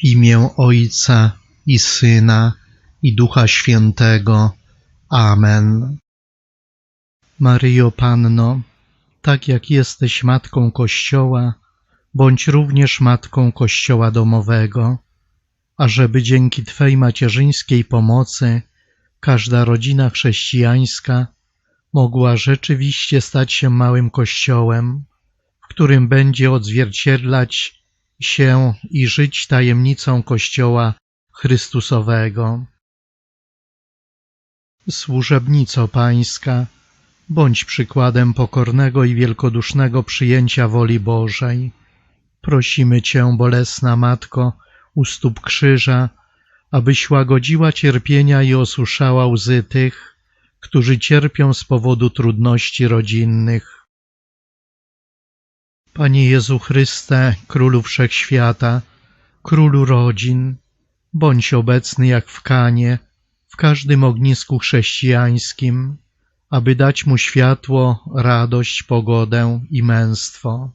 W imię Ojca i Syna i Ducha Świętego. Amen. Maryjo Panno, tak jak jesteś Matką Kościoła, bądź również Matką Kościoła domowego, ażeby dzięki Twej macierzyńskiej pomocy każda rodzina chrześcijańska mogła rzeczywiście stać się małym Kościołem, w którym będzie odzwierciedlać się i żyć tajemnicą Kościoła Chrystusowego. Służebnico Pańska, bądź przykładem pokornego i wielkodusznego przyjęcia woli Bożej. Prosimy Cię, bolesna Matko, u stóp krzyża, abyś łagodziła cierpienia i osuszała łzy tych, którzy cierpią z powodu trudności rodzinnych. Panie Jezu Chryste, Królu Wszechświata, Królu rodzin, bądź obecny jak w Kanie, w każdym ognisku chrześcijańskim, aby dać mu światło, radość, pogodę i męstwo.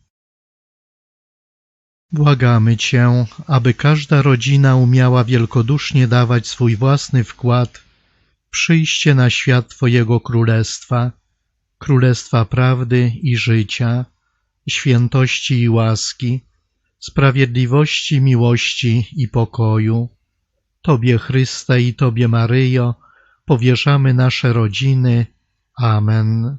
Błagamy Cię, aby każda rodzina umiała wielkodusznie dawać swój własny wkład w przyjście na świat Twojego Królestwa, Królestwa prawdy i życia, świętości i łaski, sprawiedliwości, miłości i pokoju. Tobie, Chryste, i Tobie, Maryjo, powierzamy nasze rodziny. Amen.